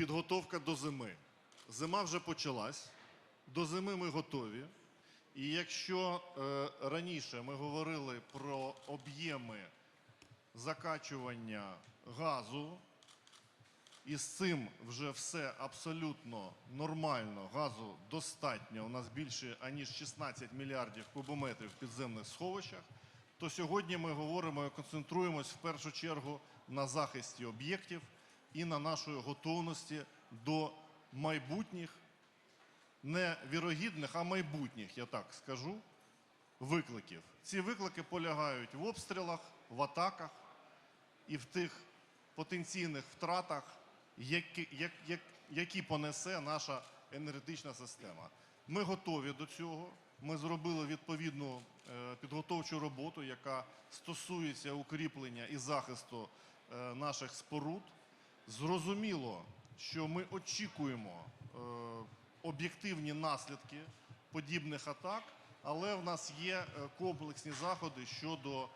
підготовка до зими. Зима вже почалась, до зими ми готові. І якщо е, раніше ми говорили про об'єми закачування газу, і з цим вже все абсолютно нормально, газу достатньо, у нас більше аніж 16 мільярдів кубометрів в підземних сховищах, то сьогодні ми говоримо і концентруємось в першу чергу на захисті об'єктів і на нашої готовності до майбутніх, не вірогідних, а майбутніх, я так скажу, викликів. Ці виклики полягають в обстрілах, в атаках і в тих потенційних втратах, які, як, як, які понесе наша енергетична система. Ми готові до цього. Ми зробили відповідну е, підготовчу роботу, яка стосується укріплення і захисту е, наших споруд. Зрозуміло, що ми очікуємо е, об'єктивні наслідки подібних атак, але в нас є е, комплексні заходи щодо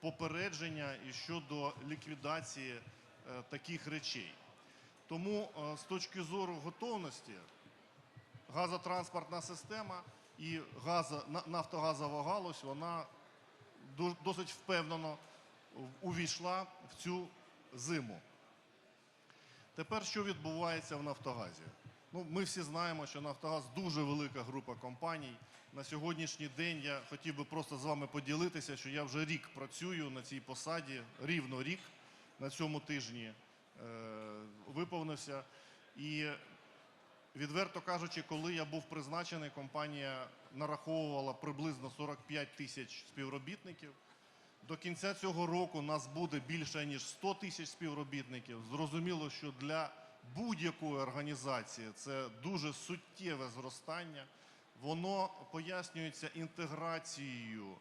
попередження і щодо ліквідації е, таких речей. Тому е, з точки зору готовності газотранспортна система і газо, на- нафтогазова галузь вона досить впевнено увійшла в цю зиму. Тепер що відбувається в Нафтогазі? Ну, ми всі знаємо, що Нафтогаз дуже велика група компаній. На сьогоднішній день я хотів би просто з вами поділитися, що я вже рік працюю на цій посаді, рівно рік на цьому тижні е, виповнився. І відверто кажучи, коли я був призначений, компанія нараховувала приблизно 45 тисяч співробітників. До кінця цього року нас буде більше ніж 100 тисяч співробітників. Зрозуміло, що для будь-якої організації це дуже суттєве зростання. Воно пояснюється інтеграцією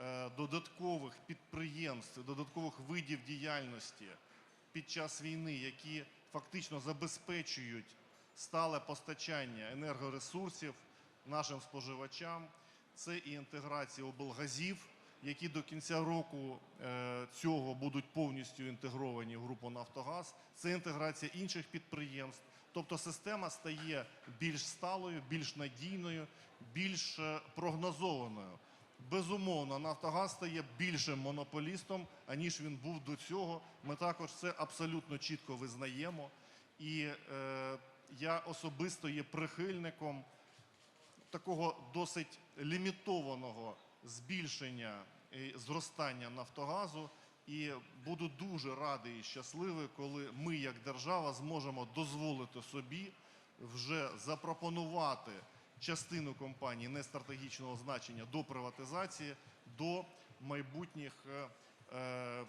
е, додаткових підприємств, додаткових видів діяльності під час війни, які фактично забезпечують стале постачання енергоресурсів нашим споживачам. Це і інтеграція облгазів, які до кінця року е, цього будуть повністю інтегровані в групу Нафтогаз. Це інтеграція інших підприємств. Тобто система стає більш сталою, більш надійною, більш е, прогнозованою. Безумовно, Нафтогаз стає більшим монополістом, аніж він був до цього. Ми також це абсолютно чітко визнаємо. І е, я особисто є прихильником такого досить лімітованого збільшення зростання Нафтогазу. І буду дуже радий і щасливий, коли ми, як держава, зможемо дозволити собі вже запропонувати частину компаній нестратегічного значення до приватизації, до майбутніх е, е,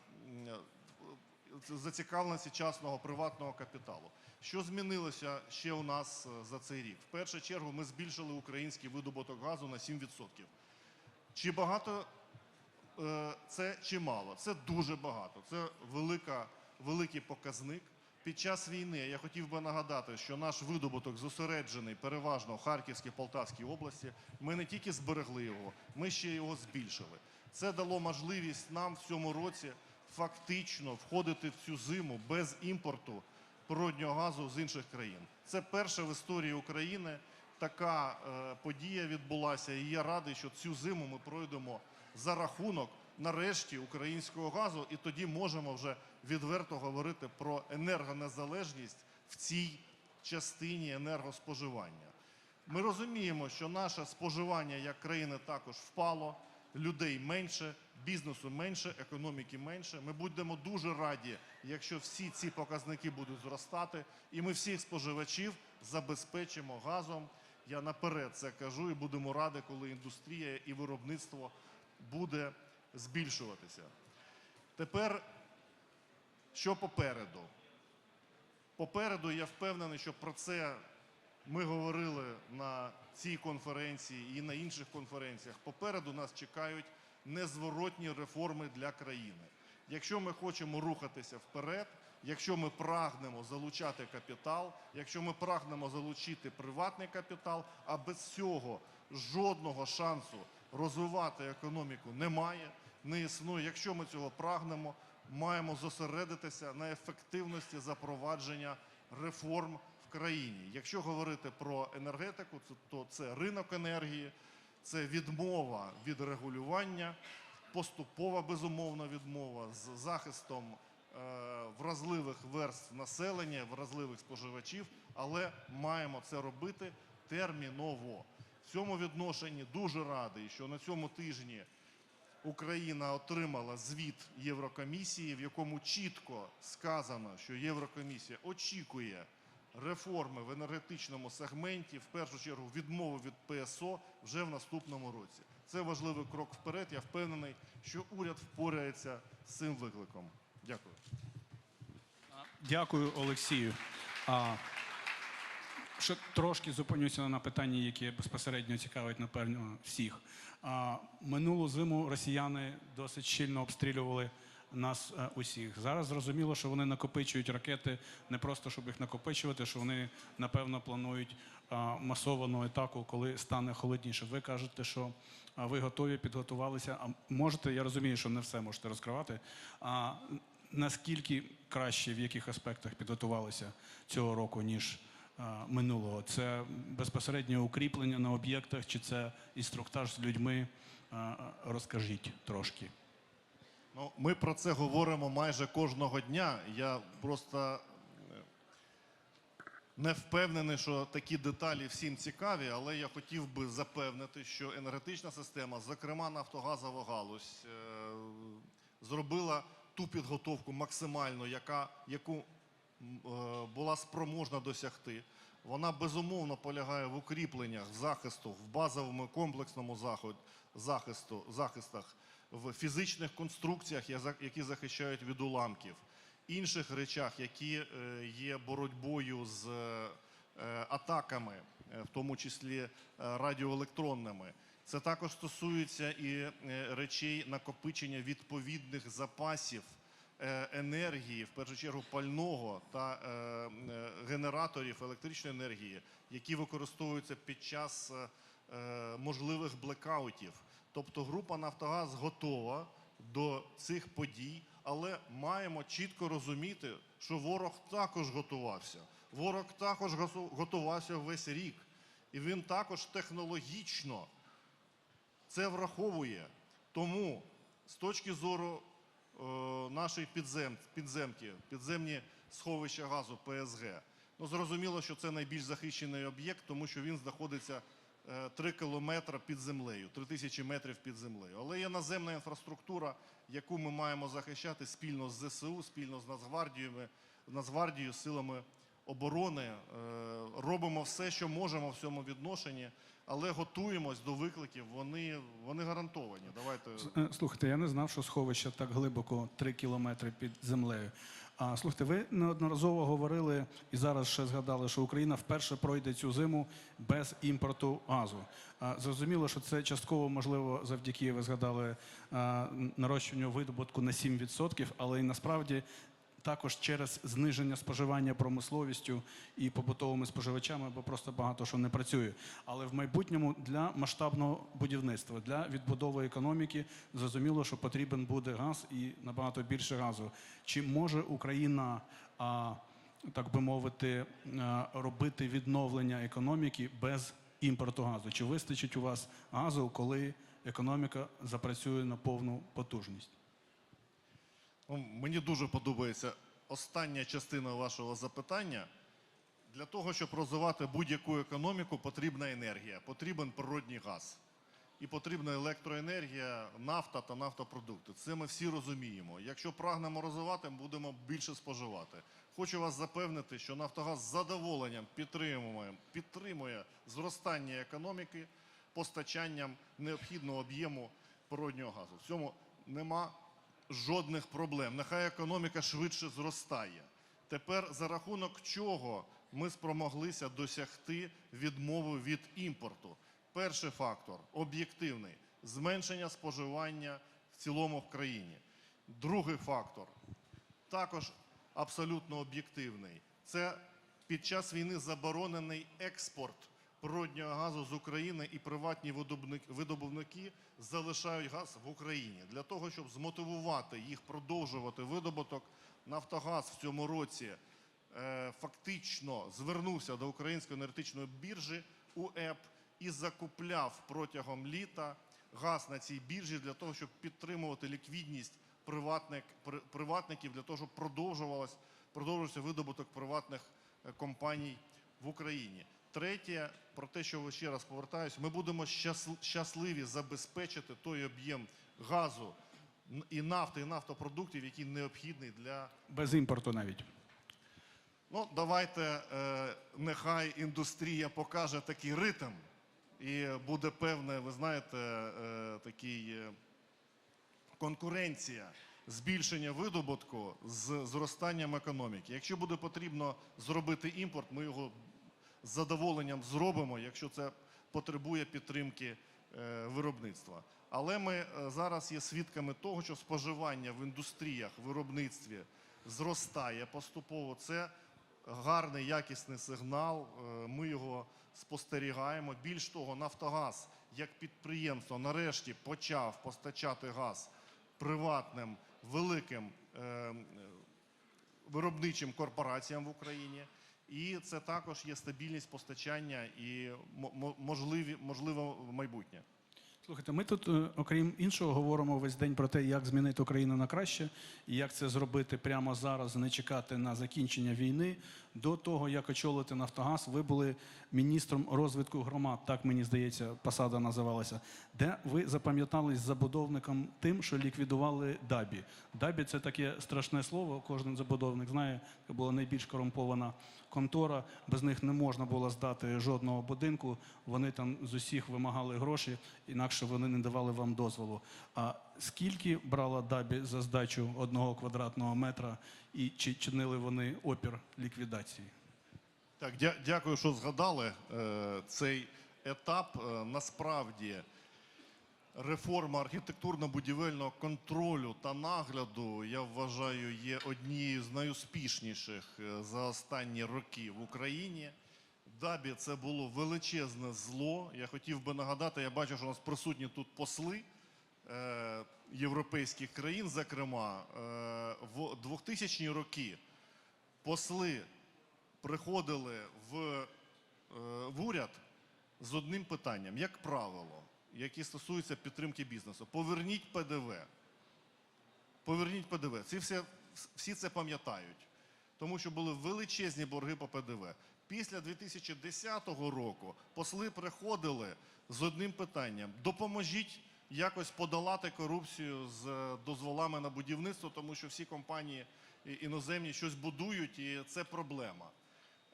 зацікавленості частного приватного капіталу. Що змінилося ще у нас е, за цей рік? В першу чергу ми збільшили український видобуток газу на 7%. Чи багато це чи мало? Це дуже багато. Це велика, великий показник. Під час війни я хотів би нагадати, що наш видобуток зосереджений переважно в Харківській Полтавській області. Ми не тільки зберегли його, ми ще його збільшили. Це дало можливість нам в цьому році фактично входити в цю зиму без імпорту природнього газу з інших країн. Це перша в історії України така е, подія відбулася. І я радий, що цю зиму ми пройдемо за рахунок нарешті українського газу, і тоді можемо вже відверто говорити про енергонезалежність в цій частині енергоспоживання. Ми розуміємо, що наше споживання як країни також впало, людей менше, бізнесу менше, економіки менше. Ми будемо дуже раді, якщо всі ці показники будуть зростати, і ми всіх споживачів забезпечимо газом. Я наперед це кажу, і будемо раді, коли індустрія і виробництво буде збільшуватися. Тепер, що попереду? Попереду я впевнений, що про це ми говорили на цій конференції і на інших конференціях. Попереду нас чекають незворотні реформи для країни. Якщо ми хочемо рухатися вперед, якщо ми прагнемо залучати капітал, якщо ми прагнемо залучити приватний капітал, а без цього жодного шансу розвивати економіку немає, не існує. Якщо ми цього прагнемо, маємо зосередитися на ефективності запровадження реформ в країні. Якщо говорити про енергетику, то це ринок енергії, це відмова від регулювання, поступова безумовна відмова з захистом е, вразливих верств населення, вразливих споживачів, але маємо це робити терміново. В цьому відношенні дуже радий, що на цьому тижні Україна отримала звіт Єврокомісії, в якому чітко сказано, що Єврокомісія очікує реформи в енергетичному сегменті, в першу чергу відмови від ПСО вже в наступному році. Це важливий крок вперед. Я впевнений, що уряд впорається з цим викликом. Дякую. Дякую, Олексію. Ще трошки зупинюся на питанні, яке безпосередньо цікавить, напевно, всіх. А, минулу зиму росіяни досить щільно обстрілювали нас е, усіх. Зараз зрозуміло, що вони накопичують ракети не просто, щоб їх накопичувати, що вони, напевно, планують масовану атаку, коли стане холодніше. Ви кажете, що ви готові, підготувалися. А можете, я розумію, що не все можете розкривати. А наскільки краще, в яких аспектах підготувалися цього року, ніж минулого? Це безпосереднє укріплення на об'єктах, чи це інструктаж з людьми? Розкажіть трошки. Ну, ми про це говоримо майже кожного дня. Я просто е, не впевнений, що такі деталі всім цікаві, але я хотів би запевнити, що енергетична система, зокрема нафтогазова галузь, е, зробила ту підготовку максимально, яка, яку була спроможна досягти. Вона безумовно полягає в укріпленнях захисту, в базовому комплексному захисту, захистах, в фізичних конструкціях, які захищають від уламків, інших речах, які е, є боротьбою з е, атаками, е, в тому числі радіоелектронними. Це також стосується і речей накопичення відповідних запасів енергії, в першу чергу пального та е, е, генераторів електричної енергії, які використовуються під час е, е, можливих блекаутів. Тобто група Нафтогаз готова до цих подій, але маємо чітко розуміти, що ворог також готувався. Ворог також готувався весь рік, і він також технологічно це враховує. Тому з точки зору е, нашої підзем, підземки, підземні сховища газу ПСГ, ну зрозуміло, що це найбільш захищений об'єкт, тому що він знаходиться 3 кілометри під землею, 3 тисячі метрів під землею. Але є наземна інфраструктура, яку ми маємо захищати спільно з ЗСУ, спільно з Нацгвардіями, Нацгвардією, силами оборони. Е, Робимо все, що можемо в цьому відношенні, але готуємось до викликів. Вони, вони гарантовані. Давайте Е, Слухайте, я не знав, що сховище так глибоко 3 кілометри під землею. А слухайте, ви неодноразово говорили і зараз ще згадали, що Україна вперше пройде цю зиму без імпорту газу. А, Зрозуміло, що це частково можливо завдяки ви згадали а, нарощуванню видобутку на 7%, але і насправді також через зниження споживання промисловістю і побутовими споживачами, бо просто багато що не працює. Але в майбутньому для масштабного будівництва, для відбудови економіки зрозуміло, що потрібен буде газ і набагато більше газу. Чи може Україна, а, так би мовити, а, робити відновлення економіки без імпорту газу? Чи вистачить у вас газу, коли економіка запрацює на повну потужність? Ну, Мені дуже подобається остання частина вашого запитання. Для того, щоб розвивати будь-яку економіку, потрібна енергія, потрібен природній газ. І потрібна електроенергія, нафта та нафтопродукти. Це ми всі розуміємо. Якщо прагнемо розвивати, будемо більше споживати. Хочу вас запевнити, що Нафтогаз з задоволенням підтримує, підтримує зростання економіки постачанням необхідного об'єму природнього газу. В цьому нема жодних проблем. Нехай економіка швидше зростає. Тепер за рахунок чого ми спромоглися досягти відмови від імпорту? Перший фактор об'єктивний зменшення споживання в цілому в країні. Другий фактор також абсолютно об'єктивний. Це під час війни заборонений експорт природнього газу з України і приватні видобувники- залишають газ в Україні. Для того, щоб змотивувати їх продовжувати видобуток, Нафтогаз в цьому році е, фактично звернувся до Української енергетичної біржі УЕП і закупляв протягом літа газ на цій біржі для того, щоб підтримувати ліквідність приватник, при- приватників, для того, щоб продовжувався видобуток приватних е, компаній в Україні. Третє, про те, що ще раз повертаюсь, ми будемо щасл- щасливі забезпечити той об'єм газу і нафти, і нафтопродуктів, який необхідний для Без імпорту навіть. Ну, давайте е, нехай індустрія покаже такий ритм, і буде певне, ви знаєте, е, такий е, конкуренція збільшення видобутку з зростанням економіки. Якщо буде потрібно зробити імпорт, ми його задоволенням зробимо, якщо це потребує підтримки е, виробництва. Але ми е, зараз є свідками того, що споживання в індустріях, виробництві зростає поступово. Це гарний якісний сигнал. е, Ми його спостерігаємо. Більш того, Нафтогаз як підприємство нарешті почав постачати газ приватним великим виробничим корпораціям в Україні. І це також є стабільність постачання і мо- мо- можливі, можливо майбутнє. Слухайте, ми тут, е, окрім іншого, говоримо весь день про те, як змінити Україну на краще, і як це зробити прямо зараз, не чекати на закінчення війни. До того, як очолити Нафтогаз, ви були міністром розвитку громад, так мені здається, посада називалася, де ви запам'ятались забудовником тим, що ліквідували Дабі. Дабі це таке страшне слово. Кожен забудовник знає, це була найбільш корумпована контора. Без них не можна було здати жодного будинку. Вони там з усіх вимагали гроші, інакше вони не давали вам дозволу. А скільки брала Дабі за здачу одного квадратного метра, і чи чинили вони опір ліквідації? Так, дя- дякую, що згадали е, цей етап. Е, насправді реформа архітектурно-будівельного контролю та нагляду, я вважаю, є однією з найуспішніших е, за останні роки в Україні. Дабі це було величезне зло. Я хотів би нагадати, я бачу, що у нас присутні тут посли е, європейських країн, зокрема, е, в 2000-ні роки посли приходили в, в уряд з одним питанням, як правило, яке стосується підтримки бізнесу. Поверніть ПДВ. Поверніть ПДВ. Ці всі, всі це пам'ятають, тому що були величезні борги по ПДВ. Після 2010 року посли приходили з одним питанням: допоможіть якось подолати корупцію з е, дозволами на будівництво, тому що всі компанії іноземні щось будують, і це проблема.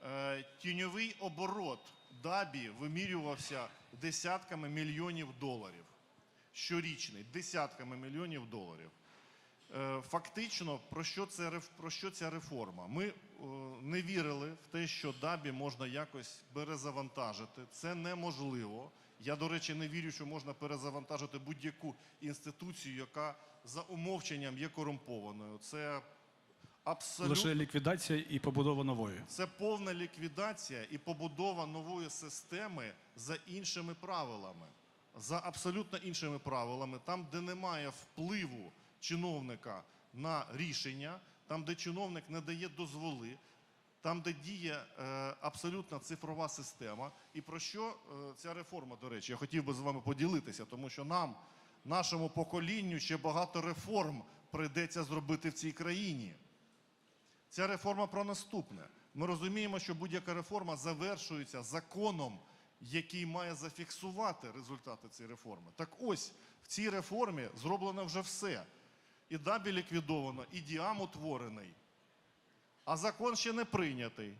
Е, Тіньовий оборот Дабі вимірювався десятками мільйонів доларів. Щорічний, десятками мільйонів доларів. Е, Фактично, про що, це, про що ця реформа? Ми е, не вірили в те, що Дабі можна якось перезавантажити. Це неможливо. Я, до речі, не вірю, що можна перезавантажити будь-яку інституцію, яка за умовченням є корумпованою. Це абсолютно Лише ліквідація і побудова нової. це повна ліквідація і побудова нової системи за іншими правилами, за абсолютно іншими правилами, там, де немає впливу чиновника на рішення, там, де чиновник не дає дозволи, там, де діє е, абсолютно цифрова система. І про що е, ця реформа, до речі, я хотів би з вами поділитися, тому що нам, нашому поколінню, ще багато реформ прийдеться зробити в цій країні. Ця реформа про наступне. Ми розуміємо, що будь-яка реформа завершується законом, який має зафіксувати результати цієї реформи. Так ось в цій реформі зроблено вже все. І дабі ліквідовано, і діам утворений, а закон ще не прийнятий.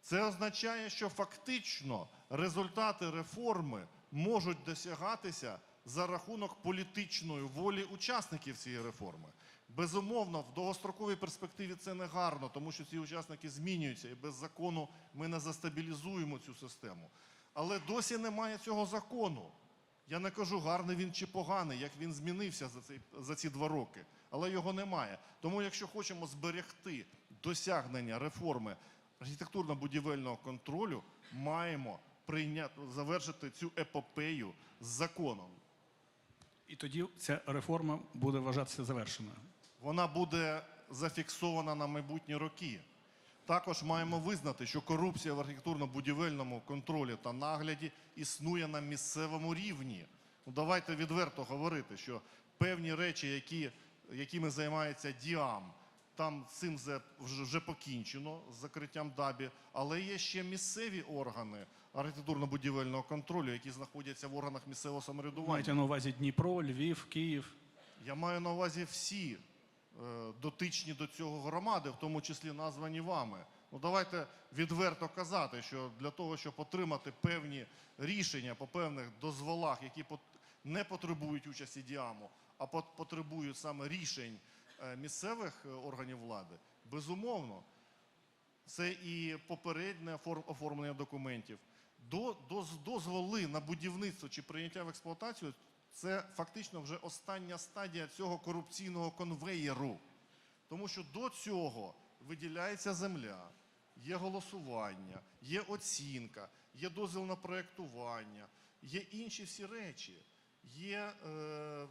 Це означає, що фактично результати реформи можуть досягатися за рахунок політичної волі учасників цієї реформи. Безумовно, в довгостроковій перспективі це не гарно, тому що ці учасники змінюються, і без закону ми не застабілізуємо цю систему. Але досі немає цього закону. Я не кажу, гарний він чи поганий, як він змінився за, цей, за ці два роки, але його немає. Тому, якщо хочемо зберегти досягнення реформи архітектурно-будівельного контролю, маємо прийняти, завершити цю епопею з законом. І тоді ця реформа буде вважатися завершеною. Вона буде зафіксована на майбутні роки. Також маємо визнати, що корупція в архітектурно-будівельному контролі та нагляді існує на місцевому рівні. Ну, давайте відверто говорити, що певні речі, які, якими займається Діам, там цим вже, вже, покінчено з закриттям ДАБІ, але є ще місцеві органи архітектурно-будівельного контролю, які знаходяться в органах місцевого самоврядування. Маєте на увазі Дніпро, Львів, Київ. Я маю на увазі всі дотичні до цього громади, в тому числі названі вами. Ну давайте відверто казати, що для того, щоб отримати певні рішення по певних дозволах, які не потребують участі діаму, а потребують саме рішень е, місцевих е, органів влади, безумовно, це і попереднє оформ- оформлення документів. До, доз- дозволи на будівництво чи прийняття в експлуатацію це фактично вже остання стадія цього корупційного конвеєру. Тому що до цього виділяється земля, є голосування, є оцінка, є дозвіл на проєктування, є інші всі речі, є е,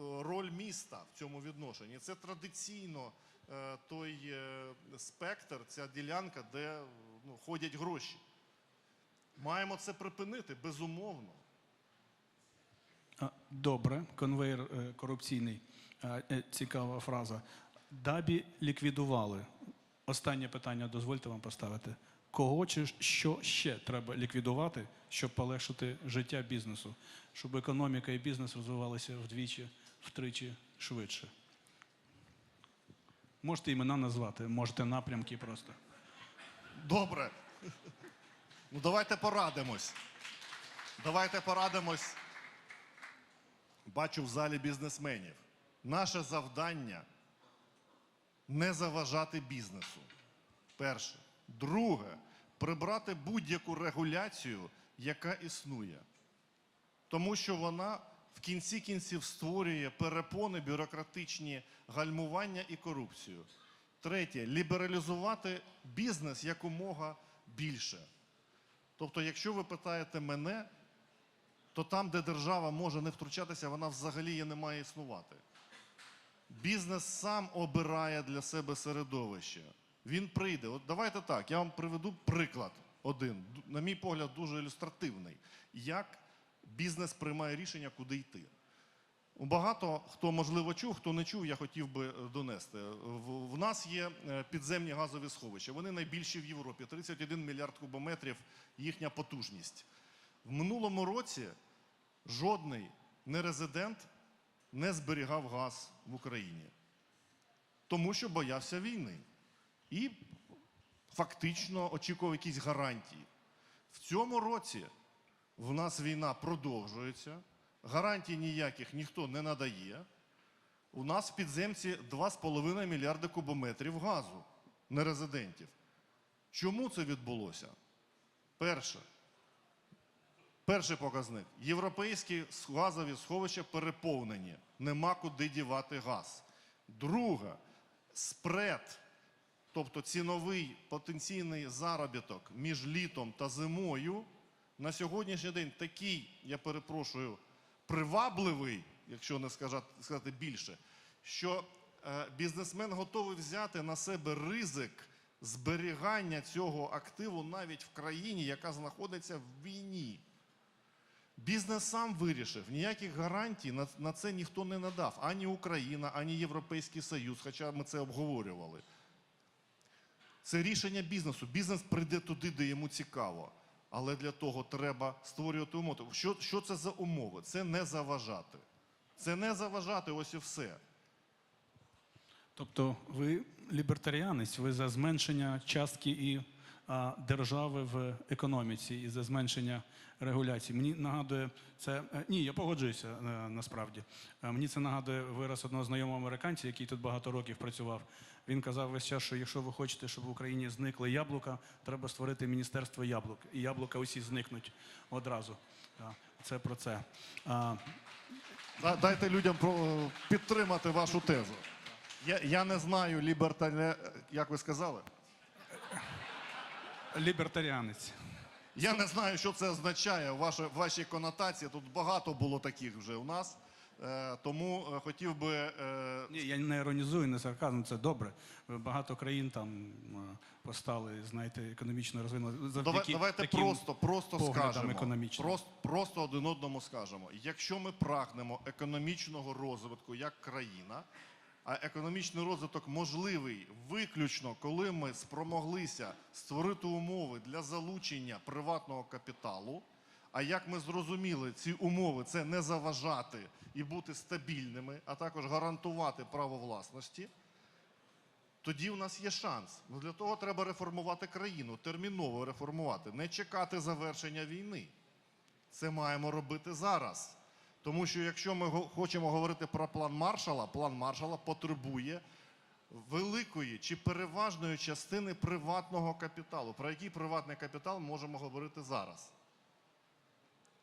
роль міста в цьому відношенні. Це традиційно е, той е, спектр, ця ділянка, де ну, ходять гроші. Маємо це припинити, безумовно. Добре, конвейер е, корупційний. Е, е, Цікава фраза. Дабі ліквідували. Останнє питання дозвольте вам поставити. Кого чи що ще треба ліквідувати, щоб полегшити життя бізнесу, щоб економіка і бізнес розвивалися вдвічі, втричі швидше? Можете імена назвати, можете напрямки просто. Добре. Ну давайте порадимось. Давайте порадимось. Бачу в залі бізнесменів. Наше завдання не заважати бізнесу. Перше. Друге, прибрати будь-яку регуляцію, яка існує. Тому що вона в кінці кінців створює перепони, бюрократичні гальмування і корупцію. Третє лібералізувати бізнес якомога більше. Тобто, якщо ви питаєте мене, то там, де держава може не втручатися, вона взагалі її не має існувати. Бізнес сам обирає для себе середовище. Він прийде. От давайте так, я вам приведу приклад один, на мій погляд, дуже ілюстративний, як бізнес приймає рішення, куди йти. Багато хто можливо чув, хто не чув, я хотів би е, донести. В, в нас є е, підземні газові сховища. Вони найбільші в Європі. 31 мільярд кубометрів їхня потужність. В минулому році жодний нерезидент не зберігав газ в Україні, тому що боявся війни. І фактично очікував якісь гарантії. В цьому році в нас війна продовжується, гарантій ніяких ніхто не надає. У нас в підземці 2,5 мільярди кубометрів газу нерезидентів. Чому це відбулося? Перше. Перший показник. Європейські газові сховища переповнені. Нема куди дівати газ. Друге, спред, тобто ціновий потенційний заробіток між літом та зимою на сьогоднішній день такий, я перепрошую, привабливий, якщо не сказати, більше, що е, бізнесмен готовий взяти на себе ризик зберігання цього активу навіть в країні, яка знаходиться в війні. Бізнес сам вирішив, ніяких гарантій на, на це ніхто не надав. Ані Україна, ані Європейський Союз, хоча ми це обговорювали. Це рішення бізнесу. Бізнес прийде туди, де йому цікаво. Але для того треба створювати умови. Що, що це за умови? Це не заважати. Це не заважати, ось і все. Тобто ви лібертаріанець, ви за зменшення частки і держави в економіці і за зменшення регуляцій. Мені нагадує це. е, Ні, я погоджуюся е, насправді. Е, Мені це нагадує вираз одного знайомого американця, який тут багато років працював. Він казав весь час, що якщо ви хочете, щоб в Україні зникли яблука, треба створити міністерство яблук. І яблука усі зникнуть одразу. Це про це. Дайте людям підтримати вашу тезу. Я, я не знаю лібертаря, як ви сказали. Лібертаріанець. Я не знаю, що це означає в вашій, конотації. Тут багато було таких вже у нас. Е, Тому е, хотів би е, Ні, я не іронізую, не сарказм, це добре. Багато країн там е, постали, знаєте, економічно розвинути. Давай, завдяки давайте таким просто, просто поглядам скажемо. економічним. Просто, просто один одному скажемо. Якщо ми прагнемо економічного розвитку як країна, а економічний розвиток можливий виключно, коли ми спромоглися створити умови для залучення приватного капіталу. А як ми зрозуміли, ці умови це не заважати і бути стабільними, а також гарантувати право власності тоді у нас є шанс. Ну для того треба реформувати країну, терміново реформувати, не чекати завершення війни. Це маємо робити зараз. Тому що якщо ми хочемо говорити про план Маршала, план Маршала потребує великої чи переважної частини приватного капіталу. Про який приватний капітал можемо говорити зараз?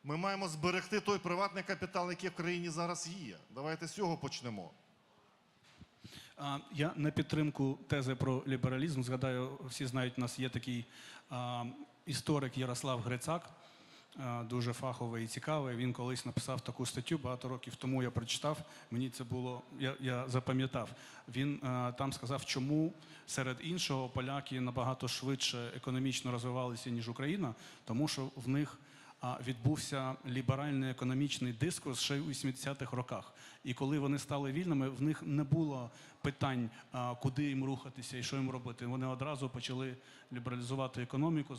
Ми маємо зберегти той приватний капітал, який в країні зараз є. Давайте з цього почнемо. Я на підтримку тези про лібералізм згадаю, всі знають, у нас є такий історик Ярослав Грицак, дуже фаховий і цікавий. Він колись написав таку статтю багато років тому. Я прочитав. Мені це було, я, я запам'ятав. Він а, там сказав, чому серед іншого поляки набагато швидше економічно розвивалися ніж Україна, тому що в них відбувся ліберальний економічний дискурс ще у 80-х роках. І коли вони стали вільними, в них не було питань, куди їм рухатися і що їм робити. Вони одразу почали лібералізувати економіку.